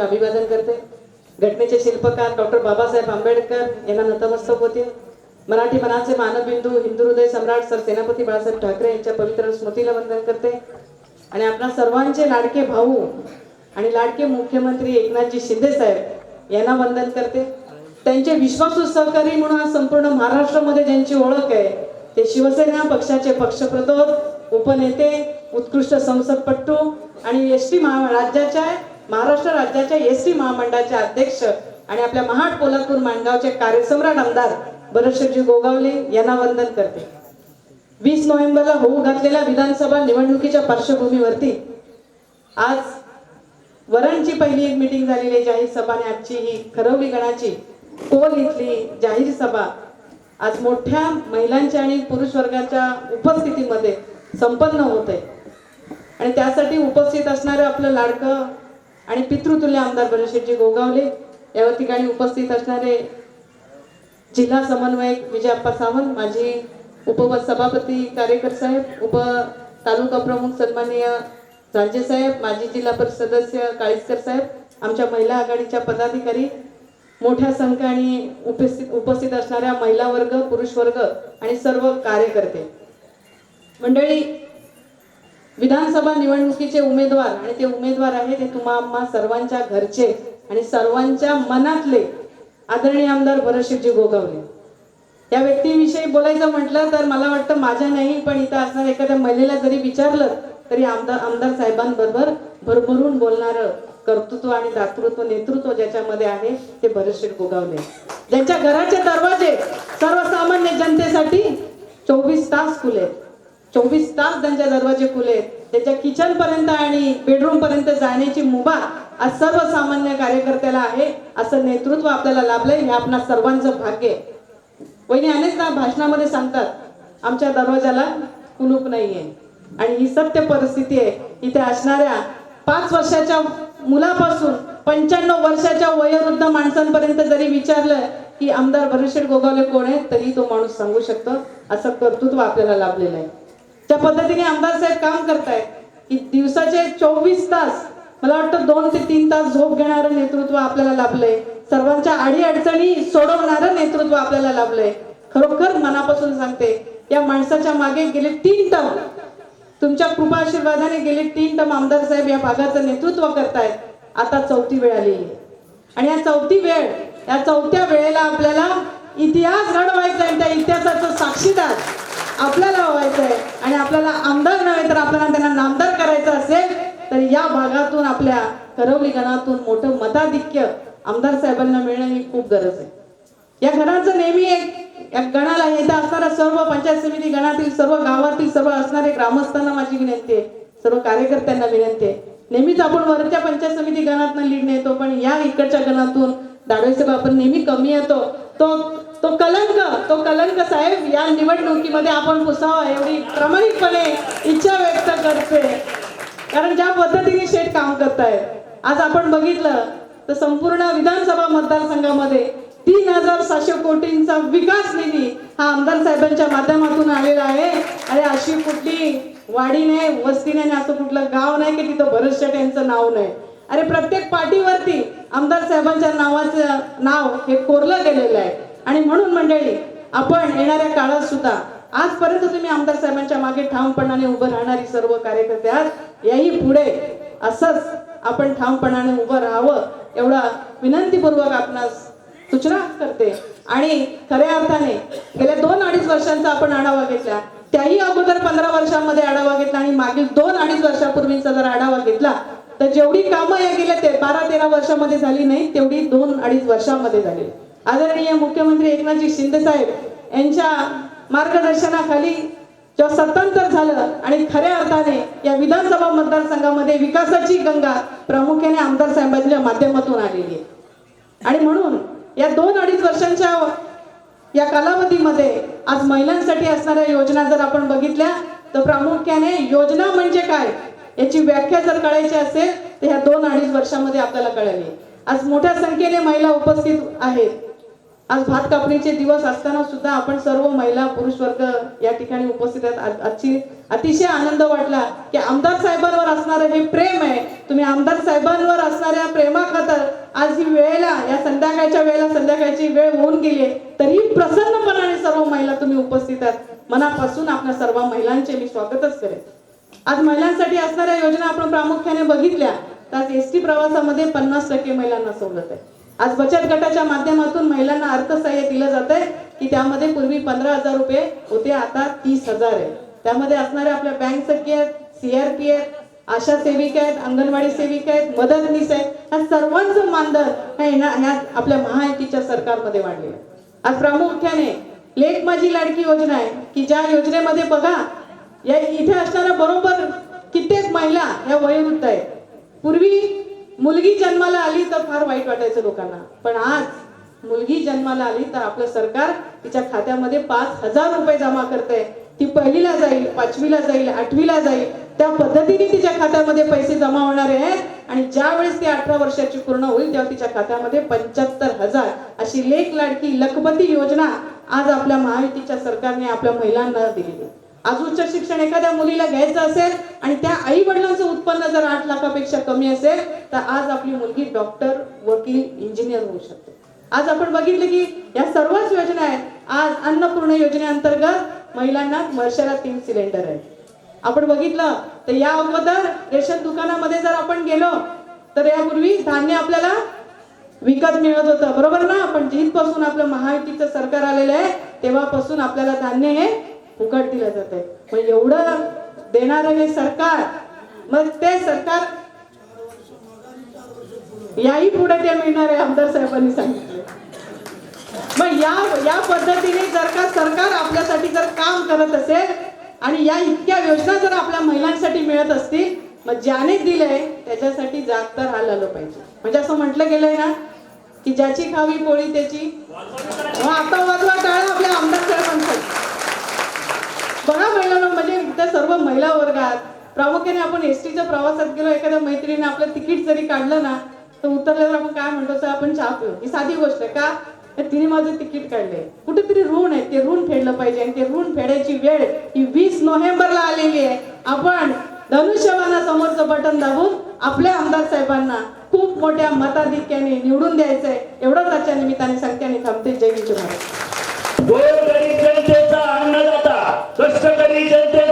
अभिवादन करते? घटनेचे शिल्पकार डॉक्टर बाबासाहेब आंबेडकर यांना नतमस्तक होते. मराठी मनाचे मानवबिंदू हिंदू हृदय सम्राट सर सेनापती बाळासाहेब ठाकरे यांच्या पवित्र स्मृतीला वंदन करते. आणि आपल्या सर्वांचे लाडके भाऊ आणि लाडके मुख्यमंत्री एकनाथजी शिंदे साहेब यांना वंदन करते. त्यांचे विश्वासू सहकारी म्हणून आज संपूर्ण महाराष्ट्रामध्ये ज्यांची ओळख आहे ते शिवसेना पक्षाचे पक्षप्रतोद उपनेते उत्कृष्ट संसदपट्टू आणि एस टी महा राज्याच्या महाराष्ट्र राज्याच्या एस टी महामंडळाचे अध्यक्ष आणि आपल्या महाड कोल्हापूर माणगावचे कार्यसम्राट आमदार भरतशेठजी गोगावले यांना वंदन करते. वीस नोव्हेंबरला होऊ घातलेल्या विधानसभा निवडणुकीच्या पार्श्वभूमीवरती आज वरणची पहिली एक मिटिंग झालेली आहे जाहीर सभा आणि आजची ही खरवली गणाची कोल इथली जाहीर सभा आज मोठ्या महिलांच्या आणि पुरुष वर्गाच्या उपस्थितीमध्ये संपन्न होत आहे. आणि त्यासाठी उपस्थित असणारं आपलं लाडकं आणि पितृतुल्य आमदार बरेशेटजी गोगावले या ठिकाणी उपस्थित असणारे जिल्हा समन्वयक विजयाप्पा सावंत माजी उपसभापती कार्यकर साहेब उप तालुका प्रमुख सन्माननीय राजे साहेब माजी जिल्हा परिषद सदस्य काळीसकर साहेब आमच्या महिला आघाडीच्या पदाधिकारी मोठ्या संख्येने उपस्थित उपस्थित असणाऱ्या महिला वर्ग पुरुष वर्ग आणि सर्व कार्यकर्ते. मंडळी विधानसभा निवडणुकीचे उमेदवार आणि ते उमेदवार आहे ते तुम्हा सर्वांच्या घरचे आणि सर्वांच्या मनातले आदरणीय आमदार भरतशेठजी गोगावले या व्यक्तीविषयी बोलायचं म्हटलं तर मला वाटतं माझ्या नाही पण इथं असणाऱ्या एखाद्या महिलेला जरी विचारलं तरी आमदार आमदार साहेबांबरोबर भरभरून बोलणारं कर्तृत्व आणि दातृत्व नेतृत्व ज्याच्यामध्ये आहे ते भरतशेठ गोगावले ज्यांच्या घराचे दरवाजे सर्वसामान्य जनतेसाठी चोवीस तास खुले आहेत. चोवीस तास त्यांच्या दरवाजे खुले आहेत. त्याच्या किचन पर्यंत आणि बेडरूम पर्यंत जाण्याची मुभा आज सर्वसामान्य कार्यकर्त्याला आहे असं नेतृत्व आपल्याला लाभलंय हे आपणा सर्वांचं भाग्य वहिनी अनेकदा भाषणामध्ये सांगतात आमच्या दरवाजाला कुलूप नाहीये. आणि ही सत्य परिस्थिती आहे. इथे असणाऱ्या पाच वर्षाच्या मुलापासून पंच्याण्णव वर्षाच्या वयोवृद्ध माणसांपर्यंत जरी विचारलं की आमदार भरतशेठ गोगावले कोण आहे तरी तो माणूस सांगू शकतो असं कर्तृत्व आपल्याला लाभलेलं आहे. ज्या पद्धतीने आमदार साहेब काम करतायत की दिवसाचे चोवीस तास मला वाटतं दोन ते तीन तास झोप घेणारं नेतृत्व आपल्याला लाभलंय. सर्वांच्या आडी अडचणी सोडवणारं नेतृत्व आपल्याला लाभलंय. खरोखर मनापासून सांगते या माणसाच्या मागे गेले तीन टर्म. तुमच्या कृपा आशीर्वादाने गेले तीन टर्म आमदार साहेब या भागाचं नेतृत्व करतायत. आता चौथी वेळ आली. आणि या चौथी वेळ या चौथ्या वेळेला आपल्याला इतिहास घडवायचा आणि त्या इतिहासाचं साक्षीदार आपल्याला व्हायचं आपल्याला आमदार नव्हे तर आपल्याला त्यांना नामदार करायचं असेल तर या भागातून आपल्या करवली गणातून मोठं मताधिक्य आमदार साहेबांना मिळणं ही खूप गरज आहे. या गणाचं नेहमी एक या गणाला इथं असणाऱ्या सर्व पंचायत समिती गणातील सर्व गावातील सर्व असणारे ग्रामस्थांना माझी विनंती आहे. सर्व कार्यकर्त्यांना विनंती आहे. नेहमीच आपण वरच्या पंचायत समिती गणातनं लीड नेतो पण या इकडच्या गणातून दाडोईसाहेब आपण नेहमी कमी येतो. तो तो कलंक तो कलंक साहेब या निवडणुकीमध्ये आपण पुसावा एवढी प्रामाणिकपणे इच्छा व्यक्त करते. कारण ज्या पद्धतीने शेठ काम करतायत आज आपण बघितलं तर संपूर्ण विधानसभा मतदारसंघामध्ये तीन हजार सातशे कोटींचा विकास निधी हा आमदार साहेबांच्या माध्यमातून आलेला आहे. अरे अशी कुठली वाडी नाही वस्ती नाही असं कुठलं गाव नाही की तिथं भरत शेठ यांचं नाव नाही. अरे प्रत्येक पाठीवरती आमदार साहेबांच्या नावाचं नाव हे कोरलं गेलेलं आहे. आणि म्हणून मंडळी आपण येणाऱ्या काळात सुद्धा आजपर्यंत तुम्ही आमदार साहेबांच्या मागे ठामपणाने उभं राहणारी सर्व कार्यकर्ते आहात याही पुढे असंच आपण ठामपणाने उभं राहावं एवढा विनंतीपूर्वक आपणास सूचना करते. आणि खऱ्या अर्थाने गेल्या दोन अडीच वर्षांचा आपण आढावा घेतला. त्याही अगोदर पंधरा वर्षांमध्ये आढावा घेतला आणि मागील दोन अडीच वर्षापूर्वीचा जर आढावा घेतला तर जेवढी कामं या गेल्या ते बारा तेरा वर्षामध्ये झाली नाही तेवढी दोन अडीच वर्षांमध्ये झाली. आदरणीय मुख्यमंत्री एकनाथजी शिंदे साहेब यांच्या मार्गदर्शनाखाली जेव्हा सत्तांतर झालं आणि खऱ्या अर्थाने या विधानसभा मतदारसंघामध्ये विकासाची गंगा प्रामुख्याने आमदार साहेबांच्या माध्यमातून आलेली आहे. आणि म्हणून या दोन अडीच वर्षांच्या या कालावधीमध्ये आज महिलांसाठी असणाऱ्या योजना जर आपण बघितल्या तर प्रामुख्याने योजना म्हणजे काय याची व्याख्या जर कळायची असेल तर ह्या दोन अडीच वर्षामध्ये आपल्याला कळाली. आज मोठ्या संख्येने महिला उपस्थित आहेत. आज भात कापणीचे दिवस असताना सुद्धा आपण सर्व महिला पुरुष वर्ग या ठिकाणी उपस्थित आहेत. आजची अतिशय आनंद वाटला की आमदार साहेबांवर असणारं हे प्रेम आहे. तुम्ही आमदार साहेबांवर असणाऱ्या प्रेमाखातर आज ही वेळेला या संध्याकाळच्या वेळेला संध्याकाळची वेळ होऊन गेली आहे. तरी प्रसन्नपणाने सर्व महिला तुम्ही उपस्थित आहात. मनापासून आपल्या सर्व महिलांचे मी स्वागतच करेन. आज महिलांसाठी असणाऱ्या योजना आपण प्रामुख्याने बघितल्या. तर आज एस टी प्रवासामध्ये पन्नास टक्के महिलांना सवलत आहे. आज बचत गटाच्या माध्यमातून महिलांना अर्थसहाय्य दिलं जात आहे की त्यामध्ये पूर्वी पंधरा हजार रुपये होते आता तीस हजार आहे. त्यामध्ये असणाऱ्या आपल्या बँक सखी आहेत सीआरपी आहेत आशा सेविका आहेत अंगणवाडी सेविका आहेत मदतनीस आहेत ह्या सर्वांचं मानधन ह्या ह्या आपल्या महायुतीच्या सरकारमध्ये वाढले आज प्रामुख्याने लेख माझी लाडकी योजना आहे की ज्या योजनेमध्ये बघा या इथे असणाऱ्या बरोबर कित्येक महिला या वयोवृद्ध आहेत. पूर्वी मुलगी जन्माला आली तर फार वाईट वाटायचं लोकांना. पण आज मुलगी जन्माला आली तर आपलं सरकार तिच्या खात्यामध्ये पाच हजार रुपये जमा करते ती पहिलीला जाईल पाचवीला जाईल आठवीला जाईल. त्या पद्धतीने तिच्या खात्यामध्ये पैसे जमा होणारे आहेत. आणि ज्या वेळेस ती अठरा वर्षाची पूर्ण होईल तेव्हा तिच्या खात्यामध्ये पंच्याहत्तर हजार अशी लेख लाडकी लखपती योजना आज आपल्या महायुतीच्या सरकारने आपल्या महिलांना दिलेली आहे. आज उच्च शिक्षण एखाद्या मुलीला घ्यायचं असेल आणि त्या आई वडिलांचं उत्पन्न जर आठ लाखापेक्षा कमी असेल तर आज आपली मुलगी डॉक्टर वकील इंजिनियर होऊ शकते. आज आपण बघितलं की या सर्वच योजना आहेत. आज अन्नपूर्ण योजनेअंतर्गत महिलांना वर्षाला तीन सिलेंडर आहेत. आपण बघितलं तर या अगोदर रेशन दुकानामध्ये जर आपण गेलो तर यापूर्वी धान्य आपल्याला विकत मिळत होतं. बरोबर ना? पण जिथपासून आपलं महायुतीचं सरकार आलेलं आहे तेव्हापासून आपल्याला धान्य हे फुकट दिलं जात आहे एवढं देणार हे सरकार मग ते सरकार याही पुढे ते मिळणार आहे आमदार साहेबांनी सांगितलं मग या या पद्धतीने जर का सरकार आपल्यासाठी जर काम करत असेल आणि या इतक्या योजना जर आपल्या महिलांसाठी मिळत असतील मग ज्याने दिलंय त्याच्यासाठी जाग तर आलं पाहिजे. म्हणजे असं म्हटलं गेलंय ना की ज्याची खावी पोळी त्याची. मग आता वाजवा टाळा आपल्या आमदार साहेबांसाठी. बघा महिलांना म्हणजे त्या सर्व महिला वर्गात प्रामुख्याने आपण एस टीच्या प्रवासात गेलो एखाद्या मैत्रिणीने आपलं तिकीट जरी काढलं ना तर उतरल्यावर आपण काय म्हणतो सर आपण चहा पिऊ. ही साधी गोष्ट आहे का? तिने माझं तिकीट काढलंय. कुठेतरी ऋण आहे ते ऋण फेडलं पाहिजे आणि ते ऋण फेडायची वेळ ही वीस नोव्हेंबरला आलेली आहे. आपण धनुष्यबाणा समोरचं बटन दाबून आपल्या आमदार साहेबांना खूप मोठ्या मताधिक्याने निवडून द्यायचंय. एवढंच आजच्या निमित्ताने सांगते आणि थांबते. जय महाराज కష్టపడి జంటే